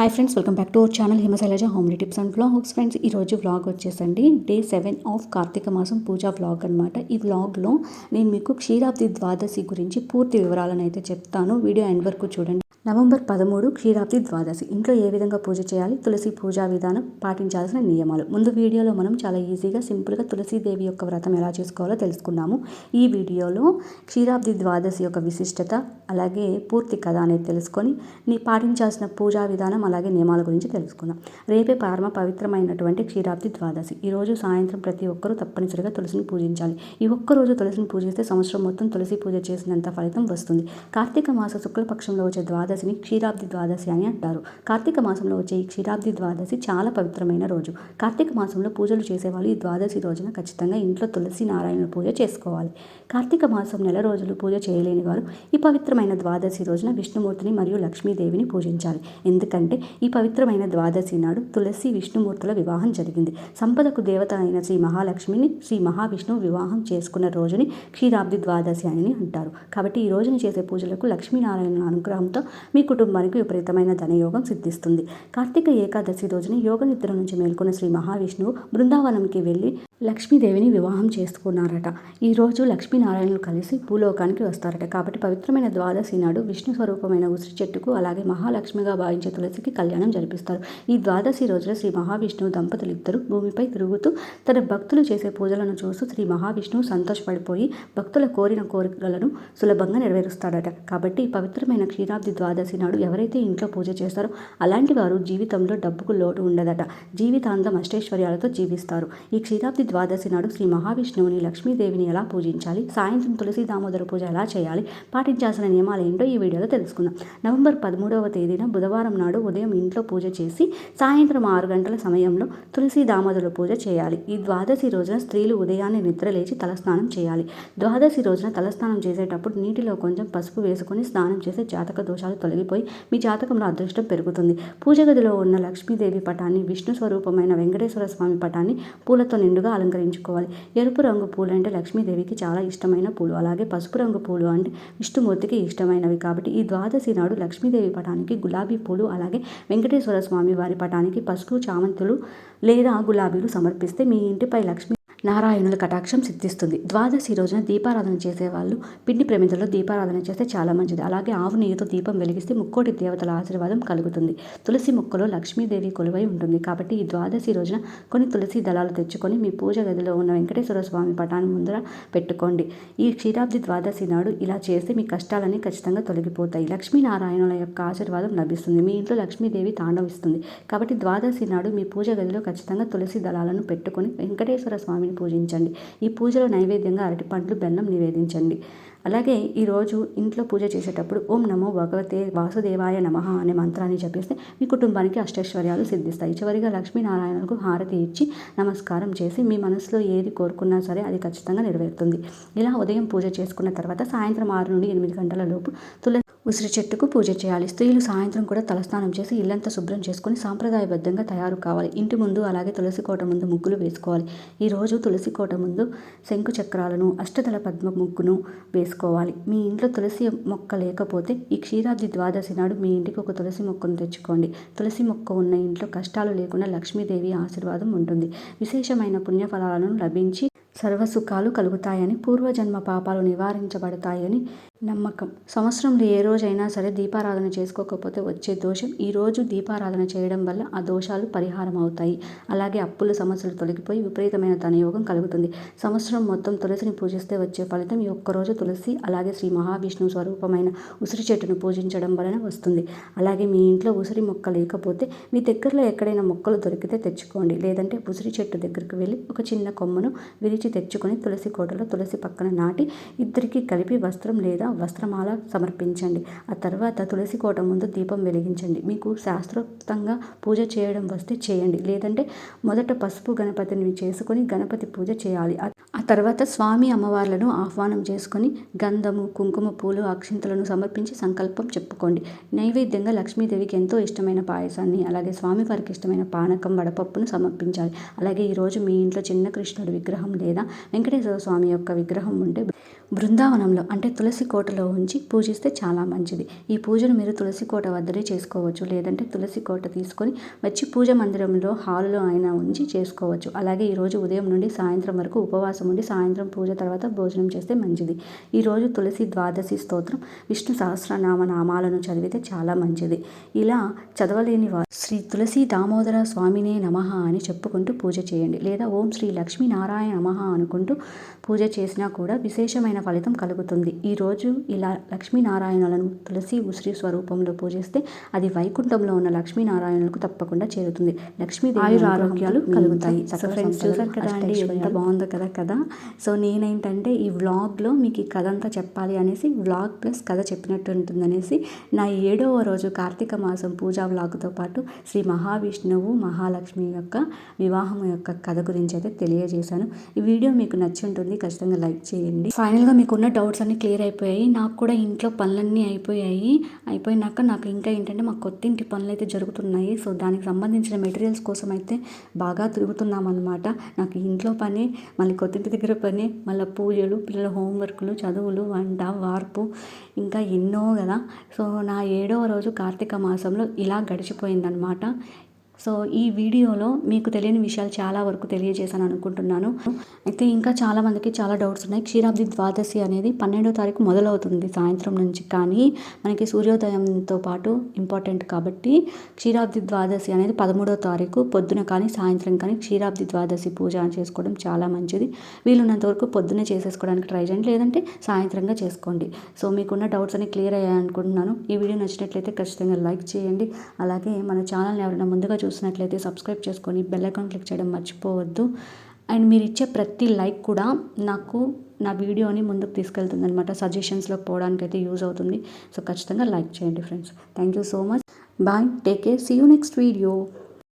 Hi friends welcome back to our channel Himashailaja homely tips and vlogs friends ఈరోజు vlog వచ్చేసండి. Day seven of కార్తీక మాసం పూజా vlog అనమాట ఈ వ్లాగ్లో నేను మీకు క్షీరాబ్ది ద్వాదశి గురించి పూర్తి వివరాలను అయితే చెప్తాను. వీడియో ఎండ్ వరకు చూడండి. నవంబర్ పదమూడు క్షీరాబ్ది ద్వాదశి. ఇంట్లో ఏ విధంగా పూజ చేయాలి? తులసి పూజా విధానం పాటించాల్సిన నియమాలు. ముందు వీడియోలో మనం చాలా ఈజీగా సింపుల్గా తులసీదేవి యొక్క వ్రతం ఎలా చేసుకోవాలో తెలుసుకున్నాము ఈ వీడియోలో క్షీరాబ్ది ద్వాదశి యొక్క విశిష్టత అలాగే పూర్తి కథ అనేది తెలుసుకొని నీ పాటించాల్సిన పూజా విధానం అలాగే నియమాల గురించి తెలుసుకుందాం. రేపే పరమ పవిత్రమైనటువంటి క్షీరాబ్ది ద్వాదశి. ఈరోజు సాయంత్రం ప్రతి ఒక్కరూ తప్పనిసరిగా తులసిని పూజించాలి. ఈ ఒక్కరోజు తులసిని పూజిస్తే సంవత్సరం మొత్తం తులసి పూజ చేసినంత ఫలితం వస్తుంది. కార్తీక మాస శుక్లపక్షంలో వచ్చే ద్వాదశిని క్షీరాబ్ది ద్వాదశి అని అంటారు. కార్తీక మాసంలో వచ్చే ఈ క్షీరాబ్ది ద్వాదశి చాలా పవిత్రమైన రోజు. కార్తీక మాసంలో పూజలు చేసేవాళ్ళు ఈ ద్వాదశి రోజున ఖచ్చితంగా ఇంట్లో తులసి నారాయణ పూజ చేసుకోవాలి. కార్తీక మాసం నెల రోజులు పూజ చేయలేని వారు ఈ పవిత్రమైన ద్వాదశి రోజున విష్ణుమూర్తిని మరియు లక్ష్మీదేవిని పూజించాలి. ఎందుకంటే ఈ పవిత్రమైన ద్వాదశి నాడు తులసి విష్ణుమూర్తుల వివాహం జరిగింది. సంపదకు దేవత అయిన శ్రీ మహాలక్ష్మిని శ్రీ మహావిష్ణువు వివాహం చేసుకున్న రోజుని క్షీరాబ్ది ద్వాదశి అని అంటారు. కాబట్టి ఈ రోజున చేసే పూజలకు లక్ష్మీనారాయణ అనుగ్రహంతో మీ కుటుంబానికి విపరీతమైన ధనయోగం సిద్ధిస్తుంది. కార్తీక ఏకాదశి రోజున యోగ నిద్ర నుంచి మేల్కొన్న శ్రీ మహావిష్ణువు బృందావనంకి వెళ్ళి లక్ష్మీదేవిని వివాహం చేసుకున్నారట. ఈరోజు లక్ష్మీనారాయణలు కలిసి భూలోకానికి వస్తారట. కాబట్టి పవిత్రమైన ద్వాదశి నాడు విష్ణు స్వరూపమైన ఉసిరి చెట్టుకు అలాగే మహాలక్ష్మిగా భావించే తులసికి కళ్యాణం జరిపిస్తారు. ఈ ద్వాదశి రోజున శ్రీ మహావిష్ణువు దంపతులు ఇద్దరు భూమిపై తిరుగుతూ తన భక్తులు చేసే పూజలను చూస్తూ శ్రీ మహావిష్ణువు సంతోషపడిపోయి భక్తుల కోరిన కోరికలను సులభంగా నెరవేరుస్తాడట. కాబట్టి పవిత్రమైన క్షీరాబ్ది ద్వాదశి నాడు ఎవరైతే ఇంట్లో పూజ చేస్తారో అలాంటి వారు జీవితంలో డబ్బుకు లోటు ఉండదట. జీవితాంతం అష్టైశ్వర్యాలతో జీవిస్తారు. ఈ క్షీరాబ్ది ద్వాదశి నాడు శ్రీ మహావిష్ణువుని లక్ష్మీదేవిని ఎలా పూజించాలి? సాయంత్రం తులసి దామోదర పూజ ఎలా చేయాలి? పాటించాల్సిన నియమాలు ఏంటో ఈ వీడియోలో తెలుసుకుందాం. నవంబర్ పదమూడవ తేదీన బుధవారం నాడు ఉదయం ఇంట్లో పూజ చేసి సాయంత్రం ఆరు గంటల సమయంలో తులసి దామోదర పూజ చేయాలి. ఈ ద్వాదశి రోజున స్త్రీలు ఉదయాన్నే నిద్రలేచి తలస్నానం చేయాలి. ద్వాదశి రోజున తలస్నానం చేసేటప్పుడు నీటిలో కొంచెం పసుపు వేసుకుని స్నానం చేసే జాతక దోషాలు తొలగిపోయి మీ జాతకంలో అదృష్టం పెరుగుతుంది. పూజ గదిలో ఉన్న లక్ష్మీదేవి పటాన్ని విష్ణు స్వరూపమైన వెంకటేశ్వర స్వామి పటాన్ని పూలతో నిండుగా అలంకరించుకోవాలి. ఎరుపు రంగు పూలు అంటే లక్ష్మీదేవికి చాలా ఇష్టమైన పూలు. అలాగే పసుపు రంగు పూలు అంటే విష్ణుమూర్తికి ఇష్టమైనవి కాబట్టి ఈ ద్వాదశి నాడు లక్ష్మీదేవి పటానికి గులాబీ పూలు అలాగే వెంకటేశ్వర స్వామి వారి పటానికి పసుపు చామంతులు లేదా గులాబీలు సమర్పిస్తే మీ ఇంటిపై లక్ష్మీ నారాయణుల కటాక్షం సిద్ధిస్తుంది. ద్వాదశి రోజున దీపారాధన చేసేవాళ్ళు పిండి ప్రమిదలో దీపారాధన చేస్తే చాలా మంచిది. అలాగే ఆవు నెయ్యితో దీపం వెలిగిస్తే ముక్కోటి దేవతల ఆశీర్వాదం కలుగుతుంది. తులసి మొక్కలో లక్ష్మీదేవి కొలువై ఉంటుంది. కాబట్టి ఈ ద్వాదశి రోజున కొన్ని తులసి దళాలు తెచ్చుకొని మీ పూజ గదిలో ఉన్న వెంకటేశ్వర స్వామి పటాన్ని ముందర పెట్టుకోండి. ఈ క్షీరాబ్ది ద్వాదశి నాడు ఇలా చేస్తే మీ కష్టాలన్నీ ఖచ్చితంగా తొలగిపోతాయి. లక్ష్మీనారాయణుల యొక్క ఆశీర్వాదం లభిస్తుంది. మీ ఇంట్లో లక్ష్మీదేవి తాండవిస్తుంది. కాబట్టి ద్వాదశి నాడు మీ పూజ గదిలో ఖచ్చితంగా తులసి దళాలను పెట్టుకొని వెంకటేశ్వర స్వామిని పూజించండి. ఈ పూజలో నైవేద్యంగా అరటిపండ్లు బెల్లం నివేదించండి. అలాగే ఈరోజు ఇంట్లో పూజ చేసేటప్పుడు ఓం నమో భగవతే వాసుదేవాయ నమ అనే మంత్రాన్ని చెప్పేస్తే మీ కుటుంబానికి అష్టైశ్వర్యాలు సిద్ధిస్తాయి. చివరిగా లక్ష్మీనారాయణకు హారతి ఇచ్చి నమస్కారం చేసి మీ మనసులో ఏది కోరుకున్నా సరే అది ఖచ్చితంగా నెరవేరుతుంది. ఇలా ఉదయం పూజ చేసుకున్న తర్వాత సాయంత్రం ఆరు నుండి ఎనిమిది గంటల లోపు తులసి ఉసిరి చెట్టుకు పూజ చేయాలి. స్త్రీలు సాయంత్రం కూడా తలస్నానం చేసి ఇల్లంతా శుభ్రం చేసుకొని సాంప్రదాయబద్ధంగా తయారు కావాలి. ఇంటి ముందు అలాగే తులసి కోట ముందు ముగ్గులు వేసుకోవాలి. ఈరోజు తులసి కోట ముందు శంకు చక్రాలను అష్టదళ పద్మ ముగ్గును వేసుకోవాలి మీ ఇంట్లో తులసి మొక్క లేకపోతే ఈ క్షీరాబ్ది ద్వాదశి నాడు మీ ఇంటికి ఒక తులసి మొక్కను తెచ్చుకోండి. తులసి మొక్క ఉన్న ఇంట్లో కష్టాలు లేకుండా లక్ష్మీదేవి ఆశీర్వాదం ఉంటుంది. విశేషమైన పుణ్యఫలాలను లభించి సర్వసుఖాలు కలుగుతాయని పూర్వజన్మ పాపాలు నివారించబడతాయని నమ్మకం. సంవత్సరంలో ఏ రోజైనా సరే దీపారాధన చేసుకోకపోతే వచ్చే దోషం ఈ రోజు దీపారాధన చేయడం వల్ల ఆ దోషాలు పరిహారం అవుతాయి. అలాగే అప్పుల సమస్యలు తొలగిపోయి విపరీతమైన ధనయోగం కలుగుతుంది. సంవత్సరం మొత్తం తులసిని పూజిస్తే వచ్చే ఫలితం ఈ ఒక్కరోజు తులసి అలాగే శ్రీ మహావిష్ణు స్వరూపమైన ఉసిరి చెట్టును పూజించడం వలన వస్తుంది. అలాగే మీ ఇంట్లో ఉసిరి మొక్క లేకపోతే మీ దగ్గరలో ఎక్కడైనా మొక్కలు దొరికితే తెచ్చుకోండి. లేదంటే ఉసిరి చెట్టు దగ్గరికి వెళ్ళి ఒక చిన్న కొమ్మను విరిచి తెచ్చుకొని తులసి కోటలో తులసి పక్కన నాటి ఇద్దరికి కలిపి వస్త్రం లేదా వస్త్రమాల సమర్పించండి. ఆ తర్వాత తులసి కోట ముందు దీపం వెలిగించండి. మీకు శాస్త్రోక్తంగా పూజ చేయడం వస్తే చేయండి. లేదంటే మొదట పసుపు గణపతిని చేసుకొని గణపతి పూజ చేయాలి. తర్వాత స్వామి అమ్మవార్లను ఆహ్వానం చేసుకొని గంధము కుంకుమ పూలు అక్షింతలను సమర్పించి సంకల్పం చెప్పుకోండి. నైవేద్యంగా లక్ష్మీదేవికి ఎంతో ఇష్టమైన పాయసాన్ని అలాగే స్వామివారికి ఇష్టమైన పానకం వడపప్పును సమర్పించాలి. అలాగే ఈరోజు మీ ఇంట్లో చిన్న కృష్ణుడి విగ్రహం లేదా వెంకటేశ్వర స్వామి యొక్క విగ్రహం ఉంటే బృందావనంలో అంటే తులసి కోటలో ఉంచి పూజిస్తే చాలా మంచిది. ఈ పూజను మీరు తులసి కోట వద్దనే చేసుకోవచ్చు. లేదంటే తులసి కోట తీసుకొని వచ్చి పూజ మందిరంలో హాల్లో అయినా ఉంచి చేసుకోవచ్చు. అలాగే ఈరోజు ఉదయం నుండి సాయంత్రం వరకు ఉపవాసం ఉండి సాయంత్రం పూజ తర్వాత భోజనం చేస్తే మంచిది. ఈరోజు తులసి ద్వాదశి స్తోత్రం విష్ణు సహస్రనామ నామాలను చదివితే చాలా మంచిది. ఇలా చదవలేని వారు శ్రీ తులసి దామోదర స్వామినే నమః అని చెప్పుకుంటూ పూజ చేయండి. లేదా ఓం శ్రీ లక్ష్మీనారాయణ నమః అనుకుంటూ పూజ చేసినా కూడా విశేషమైన ఫలితం కలుగుతుంది. ఈరోజు ఇలా లక్ష్మీనారాయణులను తులసి ఉసిరి స్వరూపంలో పూజిస్తే అది వైకుంఠంలో ఉన్న లక్ష్మీనారాయణులకు తప్పకుండా చేరుతుంది. లక్ష్మీదేవి ఆయుర ఆరోగ్యాలు కలుగుతాయి. చూసారు కదా అండి? ఎంత బాగుందో కదా కదా? సో నేనేంటంటే ఈ వ్లాగ్లో మీకు ఈ కథ అంతా చెప్పాలి అనేసి వ్లాగ్ ప్లస్ కథ చెప్పినట్టు ఉంటుందనేసి నా ఏడవ రోజు కార్తీక మాసం పూజా వ్లాగ్తో పాటు శ్రీ మహావిష్ణువు మహాలక్ష్మి యొక్క వివాహం యొక్క కథ గురించి అయితే తెలియజేశాను. ఈ వీడియో మీకు నచ్చి ఉంటుంది ఖచ్చితంగా లైక్ చేయండి. ఫైనల్గా మీకున్న డౌట్స్ అన్నీ క్లియర్ అయిపోయాయి. నాకు కూడా ఇంట్లో పనులన్నీ అయిపోయాయి. అయిపోయినాక నాకు ఇంకా ఏంటంటే మా కొత్త ఇంటి పనులు అయితే జరుగుతున్నాయి. సో దానికి సంబంధించిన మెటీరియల్స్ కోసం అయితే బాగా తిరుగుతున్నాం అనమాట నాకు ఇంట్లో పని మళ్ళీ కొత్త ఇంటి దగ్గర పని మళ్ళీ పూజలు పిల్లల హోంవర్క్లు చదువులు వంట వార్పు ఇంకా ఎన్నో కదా. సో నా ఏడవ రోజు కార్తీక మాసంలో ఇలా గడిచిపోయిందనమాట సో ఈ వీడియోలో మీకు తెలియని విషయాలు చాలా వరకు తెలియజేశాను అనుకుంటున్నాను. అయితే ఇంకా చాలామందికి చాలా డౌట్స్ ఉన్నాయి. క్షీరాబ్ది ద్వాదశి అనేది పన్నెండో తారీఖు మొదలవుతుంది సాయంత్రం నుంచి. కానీ మనకి సూర్యోదయంతో పాటు ఇంపార్టెంట్ కాబట్టి క్షీరాబ్ది ద్వాదశి అనేది పదమూడో తారీఖు పొద్దున కానీ సాయంత్రం కానీ క్షీరాబ్ది ద్వాదశి పూజ చేసుకోవడం చాలా మంచిది. వీలున్నంత వరకు పొద్దునే చేసేసుకోవడానికి ట్రై చేయండి. లేదంటే సాయంత్రంగా చేసుకోండి. సో మీకున్న డౌట్స్ అన్ని క్లియర్ అయ్యాయి అనుకుంటున్నాను ఈ వీడియో నచ్చినట్లయితే ఖచ్చితంగా లైక్ చేయండి. అలాగే మన ఛానల్ని ఎవరైనా ముందుగా చూసినట్లయితే సబ్స్క్రైబ్ చేసుకొని బెల్ ఐకాన్ క్లిక్ చేయడం మర్చిపోవద్దు. అండ్ మీరు ఇచ్చే ప్రతి లైక్ కూడా నాకు నా వీడియోని ముందుకు తీసుకెళ్తుంది అనమాట సజెషన్స్లోకి పోవడానికి అయితే యూజ్ అవుతుంది. సో ఖచ్చితంగా లైక్ చేయండి friends thank you so much bye take care see you next video